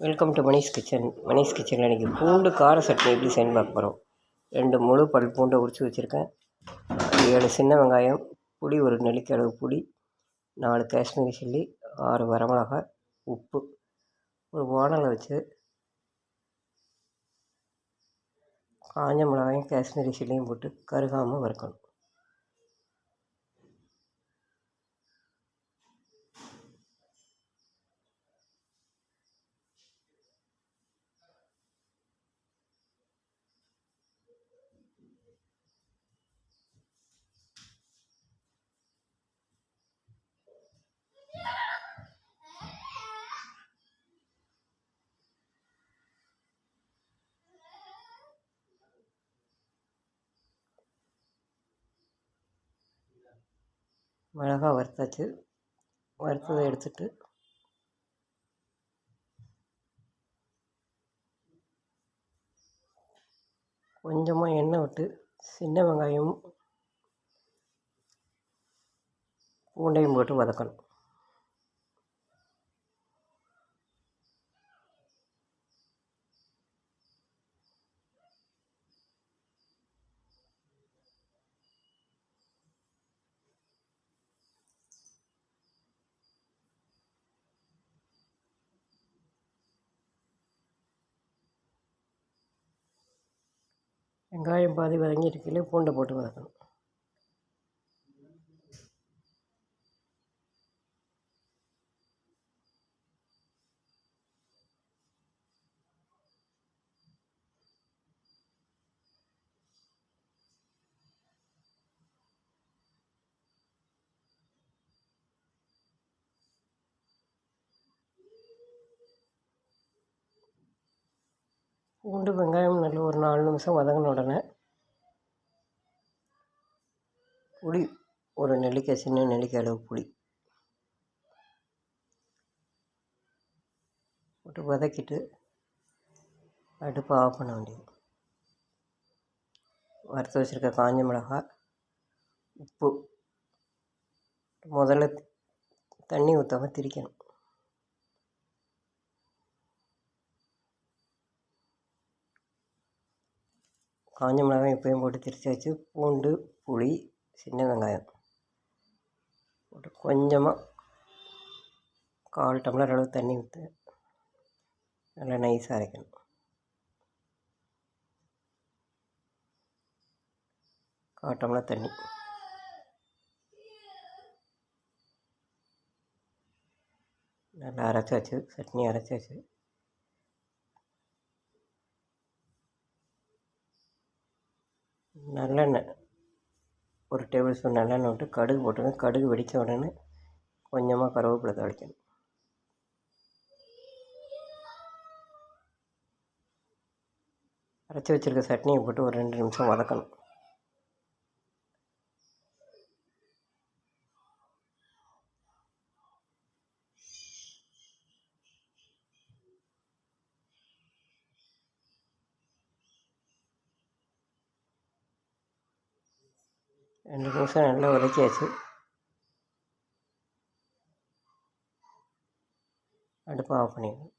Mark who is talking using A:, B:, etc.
A: Welcome to Manish kitchen Manish கிச்சனில் இன்றைக்கி பூண்டு கார சட்னி எப்படி செய்யணும் பார்க்க போகிறோம் ரெண்டு முழு பல் பூண்டை உரித்து வச்சுருக்கேன். ஏழு சின்ன வெங்காயம் புளி ஒரு நெல்லிக்காய் அளவு புளி நாலு காஷ்மீரி சில்லி ஆறு வரமிளகாய் உப்பு. ஒரு வானலை வச்சு காஞ்ச மிளகாயும் காஷ்மீரி சில்லியும் போட்டு கருகாமல் வறுக்கணும் மிளகா வறுத்தாச்சு. வறுத்ததை எடுத்துட்டு கொஞ்சமாக எண்ணெய் விட்டு சின்ன வெங்காயமும் பூண்டையும் போட்டு வதக்கணும். வெங்காயம் பாதி வதங்கியிருக்கையிலே பூண்டை போட்டு வதக்கணும். பூண்டு வெங்காயம் நல்ல ஒரு நாலு நிமிஷம் வதங்கின உடனே புளி ஒரு நெல்லிக்காய் சின்ன நெல்லிக்காய் அளவு புளி போட்டு வதக்கிட்டு அடுப்பை ஆஃப் பண்ண வேண்டியது. வறுத்து வச்சுருக்க காஞ்ச மிளகாய் உப்பு. முதல்ல தண்ணி ஊற்றாம திரிக்கணும். காஞ்ச மிளகாய் எப்பயும் போட்டு வச்சு பூண்டு புளி சின்ன வெங்காயம் போட்டு கொஞ்சமாக கால் டம்ளர் அளவு தண்ணி ஊற்று நல்லா நைஸாக அரைக்கணும். கால் டம்ளர் தண்ணி. நல்லா அரைச்சி வச்சு சட்னி அரைச்சி வச்சு நல்லெண்ணெய். ஒரு டேபிள் ஸ்பூன் நல்லெண்ணெய் விட்டு கடுகு போட்டுக்கணும். கடுகு வெடித்த உடனே கொஞ்சமாக கருவேப்பிலை தாளிக்கணும். அரைச்சி வச்சுருக்க சட்னியை போட்டு ஒரு ரெண்டு நிமிஷம் வதக்கணும். ரெண்டு நிமிஷம் நல்லா வதக்கியாச்சு. அடுப்பை ஆஃப் பண்ணிடணும்.